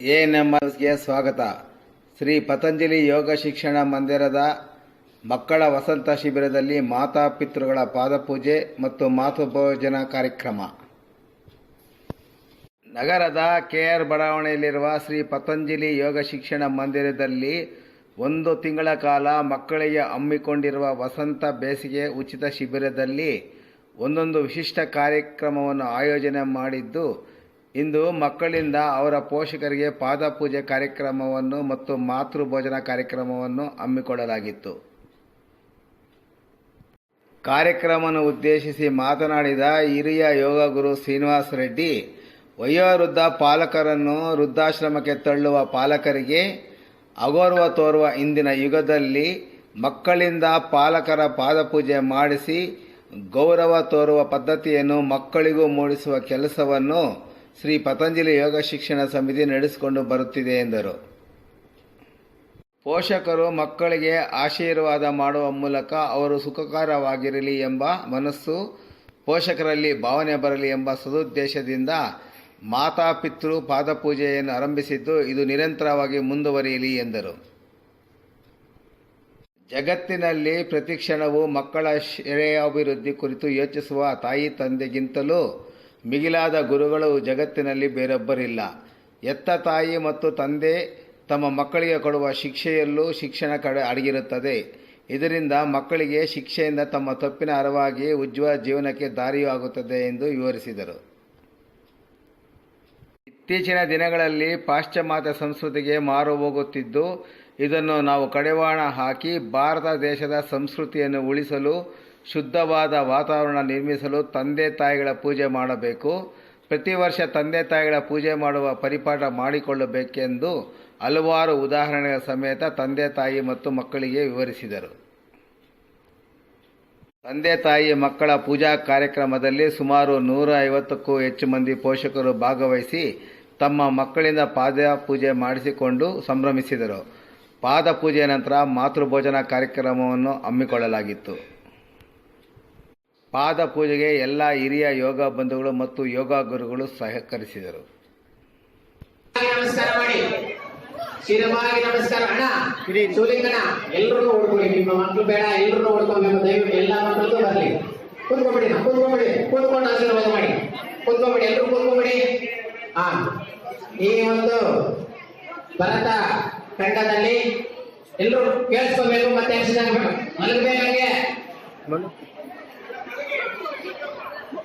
ಎಎನ್ಎಂಎಸ್ಗೆ ಸ್ವಾಗತ. ಶ್ರೀ ಪತಂಜಲಿ ಯೋಗ ಶಿಕ್ಷಣ ಮಂದಿರದ ಮಕ್ಕಳ ವಸಂತ ಶಿಬಿರದಲ್ಲಿ ಮಾತಾ ಪಿತೃಗಳ ಪಾದಪೂಜೆ ಮತ್ತು ಮಾತೃಭೋಜನ ಕಾರ್ಯಕ್ರಮ. ನಗರದ ಕೆಆರ್ ಬಡಾವಣೆಯಲ್ಲಿರುವ ಶ್ರೀ ಪತಂಜಲಿ ಯೋಗ ಶಿಕ್ಷಣ ಮಂದಿರದಲ್ಲಿ ಒಂದು ತಿಂಗಳ ಕಾಲ ಮಕ್ಕಳಿಗೆ ಹಮ್ಮಿಕೊಂಡಿರುವ ವಸಂತ ಬೇಸಿಗೆ ಉಚಿತ ಶಿಬಿರದಲ್ಲಿ ಒಂದೊಂದು ವಿಶಿಷ್ಟ ಕಾರ್ಯಕ್ರಮವನ್ನು ಆಯೋಜನೆ ಮಾಡಿದ್ದು ಇಂದು ಮಕ್ಕಳಿಂದ ಅವರ ಪೋಷಕರಿಗೆ ಪಾದಪೂಜೆ ಕಾರ್ಯಕ್ರಮವನ್ನು ಮತ್ತು ಮಾತೃ ಭೋಜನ ಕಾರ್ಯಕ್ರಮವನ್ನು ಹಮ್ಮಿಕೊಳ್ಳಲಾಗಿತ್ತು. ಕಾರ್ಯಕ್ರಮವನ್ನು ಉದ್ದೇಶಿಸಿ ಮಾತನಾಡಿದ ಹಿರಿಯ ಯೋಗ ಗುರು ಶ್ರೀನಿವಾಸ ರೆಡ್ಡಿ, ವಯೋವೃದ್ಧ ಪಾಲಕರನ್ನು ವೃದ್ಧಾಶ್ರಮಕ್ಕೆ ತಳ್ಳುವ ಪಾಲಕರಿಗೆ ಅಗೌರವ ತೋರುವ ಇಂದಿನ ಯುಗದಲ್ಲಿ ಮಕ್ಕಳಿಂದ ಪಾಲಕರ ಪಾದಪೂಜೆ ಮಾಡಿಸಿ ಗೌರವ ತೋರುವ ಪದ್ಧತಿಯನ್ನು ಮಕ್ಕಳಿಗೂ ಮೂಡಿಸುವ ಕೆಲಸವನ್ನು ಶ್ರೀ ಪತಂಜಲಿ ಯೋಗ ಶಿಕ್ಷಣ ಸಮಿತಿ ನಡೆಸಿಕೊಂಡು ಬರುತ್ತಿದೆ ಎಂದರು. ಪೋಷಕರು ಮಕ್ಕಳಿಗೆ ಆಶೀರ್ವಾದ ಮಾಡುವ ಮೂಲಕ ಅವರು ಸುಖಕರವಾಗಿರಲಿ ಎಂಬ ಮನಸ್ಸು, ಪೋಷಕರಲ್ಲಿ ಭಾವನೆ ಬರಲಿ ಎಂಬ ಸದುದ್ದೇಶದಿಂದ ಮಾತಾಪಿತೃ ಪಾದಪೂಜೆಯನ್ನು ಆರಂಭಿಸಿದ್ದು ಇದು ನಿರಂತರವಾಗಿ ಮುಂದುವರಿಯಲಿ ಎಂದರು. ಜಗತ್ತಿನಲ್ಲಿ ಪ್ರತಿಕ್ಷಣವು ಮಕ್ಕಳ ಶ್ರೇಯಾಭಿವೃದ್ಧಿ ಕುರಿತು ಯೋಚಿಸುವ ತಾಯಿ ತಂದೆಗಿಂತಲೂ ಮಿಗಿಲಾದ ಗುರುಗಳು ಜಗತ್ತಿನಲ್ಲಿ ಬೇರೊಬ್ಬರಿಲ್ಲ. ಎತ್ತ ತಾಯಿ ಮತ್ತು ತಂದೆ ತಮ್ಮ ಮಕ್ಕಳಿಗೆ ಕೊಡುವ ಶಿಕ್ಷೆಯಲ್ಲೂ ಶಿಕ್ಷಣ ಕಡೆ ಅಡಗಿರುತ್ತದೆ. ಇದರಿಂದ ಮಕ್ಕಳಿಗೆ ಶಿಕ್ಷೆಯಿಂದ ತಮ್ಮ ತಪ್ಪಿನ ಅರವಾಗಿ ಉಜ್ವಲ ಜೀವನಕ್ಕೆ ದಾರಿಯೂ ಆಗುತ್ತದೆ ಎಂದು ವಿವರಿಸಿದರು. ಇತ್ತೀಚಿನ ದಿನಗಳಲ್ಲಿ ಪಾಶ್ಚಿಮಾತ್ಯ ಸಂಸ್ಕೃತಿಗೆ ಮಾರು ಹೋಗುತ್ತಿದ್ದು, ಇದನ್ನು ನಾವು ಕಡಿವಾಣ ಹಾಕಿ ಭಾರತ ದೇಶದ ಸಂಸ್ಕೃತಿಯನ್ನು ಉಳಿಸಲು ಶುದ್ಧವಾದ ವಾತಾವರಣ ನಿರ್ಮಿಸಲು ತಂದೆ ತಾಯಿಗಳ ಪೂಜೆ ಮಾಡಬೇಕು. ಪ್ರತಿ ವರ್ಷ ತಂದೆ ತಾಯಿಗಳ ಪೂಜೆ ಮಾಡುವ ಪರಿಪಾಠ ಮಾಡಿಕೊಳ್ಳಬೇಕೆಂದು ಹಲವಾರು ಉದಾಹರಣೆಗಳ ಸಮೇತ ತಂದೆ ತಾಯಿ ಮತ್ತು ಮಕ್ಕಳಿಗೆ ವಿವರಿಸಿದರು. ತಂದೆ ತಾಯಿ ಮಕ್ಕಳ ಪೂಜಾ ಕಾರ್ಯಕ್ರಮದಲ್ಲಿ ಸುಮಾರು ನೂರ ಐವತ್ತಕ್ಕೂ ಹೆಚ್ಚು ಮಂದಿ ಪೋಷಕರು ಭಾಗವಹಿಸಿ ತಮ್ಮ ಮಕ್ಕಳಿಂದ ಪಾದ ಪೂಜೆ ಮಾಡಿಸಿಕೊಂಡು ಸಂಭ್ರಮಿಸಿದರು. ಪಾದ ಪೂಜೆಯ ನಂತರ ಮಾತೃಭೋಜನ ಕಾರ್ಯಕ್ರಮವನ್ನು ಹಮ್ಮಿಕೊಳ್ಳಲಾಗಿತ್ತು. ಪಾದ ಪೂಜೆಗೆ ಎಲ್ಲ ಹಿರಿಯ ಯೋಗ ಬಂಧುಗಳು ಮತ್ತು ಯೋಗ ಗುರುಗಳು ಸಹಕರಿಸಿದರು. ನಮಸ್ಕಾರ ಮಾಡಿ. ಶಿರವಾಗಿ ನಮಸ್ಕಾರ. ಅಣ್ಣ ಶಿವಲಿಂಗಣ್ಣ ಎಲ್ರು ಓಡ್ಕೊಳ್ಳಿ ನಿಮ್ಮ ಮಕ್ಕಳು ಬೇಡ ಎಲ್ರು ಓಡ್ಕೋಬೇಕು ದಯವಿಟ್ಟು ಎಲ್ಲ ಬರಲಿ. ಕೂತ್ಕೊಂಡು ಆಶೀರ್ವಾದ ಮಾಡಿ. ಎಲ್ರು ಕೂತ್ಕೊಂಬಿಡಿ. ಹಾ ಈ ಒಂದು ಭರತ ಖಂಡದಲ್ಲಿ ಎಲ್ರು ಕೇಳಿಸ್ಕೋಬೇಕು ಮತ್ತೆ ಮಲಗಬೇಕಂಗೆ?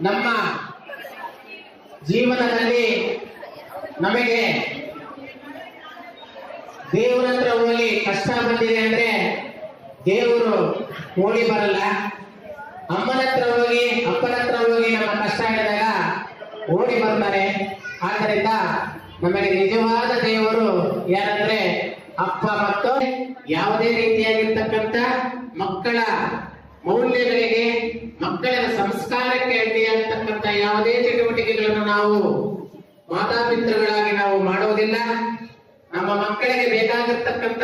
ನಮ್ಮ ಜೀವನದಲ್ಲಿ ನಮಗೆ ದೇವರ ಹತ್ರ ಹೋಗಿ ಕಷ್ಟ ಬಂದಿದೆ ಅಂದ್ರೆ ದೇವರು ಓಡಿ ಬರಲ್ಲ. ಅಮ್ಮನ ಹತ್ರ ಹೋಗಿ, ಅಪ್ಪನ ಹತ್ರ ಹೋಗಿ ನಮ್ಮ ಕಷ್ಟ ಇದ್ದಾಗ ಓಡಿ ಬರ್ತಾರೆ. ಆದ್ದರಿಂದ ನಮಗೆ ನಿಜವಾದ ದೇವರು ಯಾರಂದ್ರೆ ಅಪ್ಪ ಮತ್ತು ಯಾವುದೇ ರೀತಿಯಾಗಿರ್ತಕ್ಕಂಥ ಮಕ್ಕಳ ಮೌಲ್ಯಗಳಿಗೆ ಮಕ್ಕಳ ಸಂಸ್ಕಾರಕ್ಕೆ ಅಡ್ಡಿಯಾಗ್ತಕ್ಕಂಥ ಯಾವುದೇ ಚಟುವಟಿಕೆಗಳನ್ನು ನಾವು ಮಾತಾಪಿತೃಗಳಾಗಿ ನಾವು ಮಾಡೋದಿಲ್ಲ. ನಮ್ಮ ಮಕ್ಕಳಿಗೆ ಬೇಕಾಗಿರ್ತಕ್ಕಂಥ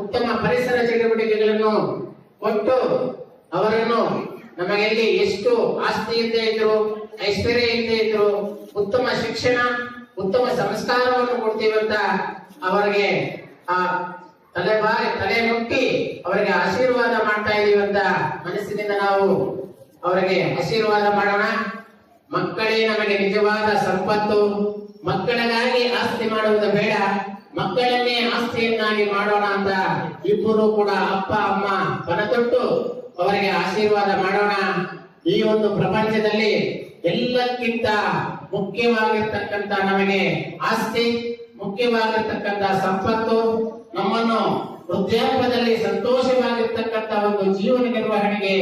ಉತ್ತಮ ಪರಿಸರ ಚಟುವಟಿಕೆಗಳನ್ನು ಕೊಟ್ಟು ಅವರನ್ನು ನಮಗೆಲ್ಲಿ ಎಷ್ಟು ಆಸ್ತಿ ಇದ್ದೇ ಇದ್ರು ಐಶ್ವರ್ಯದಿಂದ ಇದ್ರು, ಉತ್ತಮ ಶಿಕ್ಷಣ, ಉತ್ತಮ ಸಂಸ್ಕಾರವನ್ನು ಕೊಡ್ತೀವಂತ ಅವರಿಗೆ ಆ ತಲೆ ಬಾರಿ ತಲೆ ಮುಟ್ಟಿ ಅವರಿಗೆ ಆಶೀರ್ವಾದ ಮನಸ್ಸಿನಿಂದ ನಾವು ಅವರಿಗೆ ಆಶೀರ್ವಾದ ಮಾಡೋಣ. ಮಕ್ಕಳೇ, ನಮಗೆ ನಿಜವಾದ ಸಂಪತ್ತು. ಮಕ್ಕಳಿಗಾಗಿ ಆಸ್ತಿ ಮಾಡುವುದು ಬೇಡ. ಮಕ್ಕಳನ್ನೇ ಆಸ್ತಿಯನ್ನಾಗಿ ಮಾಡೋಣ ಅಂತ ಇಬ್ಬರು ಕೂಡ ಅಪ್ಪ, ಅಮ್ಮ ಪನತೊಟ್ಟು ಅವರಿಗೆ ಆಶೀರ್ವಾದ ಮಾಡೋಣ. ಈ ಒಂದು ಪ್ರಪಂಚದಲ್ಲಿ ಎಲ್ಲಕ್ಕಿಂತ ಮುಖ್ಯವಾಗಿರ್ತಕ್ಕಂಥ ನಮಗೆ ಆಸ್ತಿ, ಮುಖ್ಯವಾಗಿರ್ತಕ್ಕಂಥ ಸಂಪತ್ತು, ನಮ್ಮನ್ನು ವೃದ್ಧಾಪದಲ್ಲಿ ಸಂತೋಷವಾಗಿರ್ತಕ್ಕಂಥ ಜೀವನ ನಿರ್ವಹಣೆಗೆ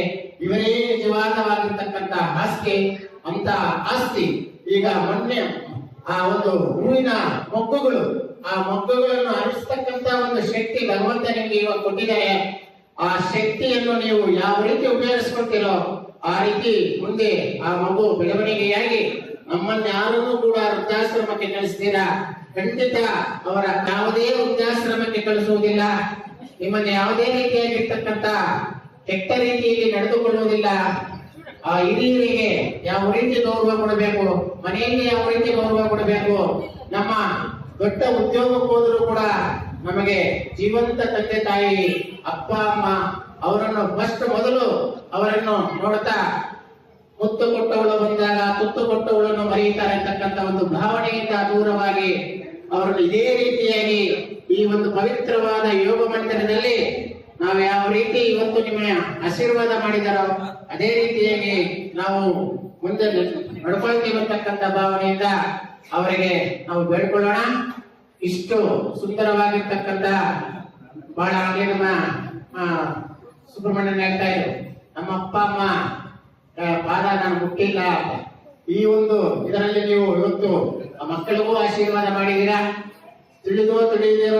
ಇವರೇ ನಿಜವಾದವಾಗಿರ್ತಕ್ಕಂತ ಆಸ್ತಿ ಅಂತ ಆಸ್ತಿ, ಈಗ ಮೊನ್ನೆ ಆ ಒಂದು ಹೂವಿನ ಮೊಗ್ಗುಗಳು, ಆ ಮೊಗ್ಗುಗಳನ್ನು ಹರಿಸ್ತಕ್ಕಂತ ಒಂದು ಶಕ್ತಿ ಭಗವಂತ ನಿಮಗೆ ಇವಾಗ ಕೊಟ್ಟಿದ್ದಾರೆ. ಆ ಶಕ್ತಿಯನ್ನು ನೀವು ಯಾವ ರೀತಿ ಉಪಯೋಗಿಸ್ಕೊಳ್ತೀರೋ ಆ ರೀತಿ ಮುಂದೆ ಆ ಮಗು ಬೆಳವಣಿಗೆಯಾಗಿ ನಮ್ಮನ್ನ ಯಾರನ್ನೂ ಕೂಡ ವೃದ್ಧಾಶ್ರಮಕ್ಕೆ ಕಳಿಸ್ತೀರಾ? ಖಂಡಿತ ಅವರ ಯಾವುದೇ ವೃದ್ಧಾಶ್ರಮಕ್ಕೆ ಕಳಿಸುವುದಿಲ್ಲ. ನಿಮ್ಮನ್ನ ಯಾವುದೇ ರೀತಿಯಾಗಿರ್ತಕ್ಕಂಥ ಕೆಟ್ಟ ರೀತಿಯಲ್ಲಿ ನಡೆದುಕೊಳ್ಳುವುದಿಲ್ಲ. ಆ ಹಿರಿಯರಿಗೆ ಯಾವ ರೀತಿ ಗೌರವ ಕೊಡಬೇಕು? ಮನೆಯಲ್ಲಿ ಯಾವ ರೀತಿ ಗೌರವ ಕೊಡಬೇಕು? ನಮ್ಮ ದೊಡ್ಡ ಉದ್ಯೋಗಕ್ಕೆ ಹೋದರೂ ಕೂಡ ನಮಗೆ ಜೀವಂತ ತಂದೆ ತಾಯಿ, ಅಪ್ಪ, ಅಮ್ಮ ಅವರನ್ನು ಫಸ್ಟ್ ಮೊದಲು ಅವರನ್ನು ನೋಡುತ್ತಾ ಮುತ್ತು ಕೊಟ್ಟವಳು ಬಂದಾಗ, ತುತ್ತು ಕೊಟ್ಟವಳನ್ನು ಮರೆಯುತ್ತಾರೆ ಅಂತಕ್ಕಂಥ ಒಂದು ಭಾವನೆಯಿಂದ ದೂರವಾಗಿ ಅವರನ್ನು ಇದೇ ರೀತಿಯಾಗಿ ಈ ಒಂದು ಪವಿತ್ರವಾದ ಯೋಗ ಮಂದಿರದಲ್ಲಿ ಆಶೀರ್ವಾದ ಮಾಡಿದಾರೋ, ಅದೇ ರೀತಿಯಾಗಿ ನಾವು ಮುಂದೆ ನಡ್ಕೊಳ್ತೀವಿ ಅಂತಕ್ಕಂಥ ಭಾವನೆಯಿಂದ ಅವರಿಗೆ ನಾವು ಬೇಡ್ಕೊಳ್ಳೋಣ. ಇಷ್ಟು ಸುಂದರವಾಗಿರ್ತಕ್ಕಂಥ ಬಹಳ ಆಗ್ಲಿ ನಮ್ಮ ಸುಬ್ರಹ್ಮಣ್ಯನ್ ಹೇಳ್ತಾ ಇದ್ರು, ನಮ್ಮ ಅಪ್ಪ, ಅಮ್ಮ ಪಾದ ನಾನು ಮುಟ್ಟಿಲ್ಲ ಈ ಒಂದು ಇದರಲ್ಲಿ ನೀವು ಇವತ್ತು ಆ ಮಕ್ಕಳಿಗೂ ಆಶೀರ್ವಾದ ಮಾಡಿದೀರಾ ತಿಳಿದೋ ತಿಳಿದಿರೋ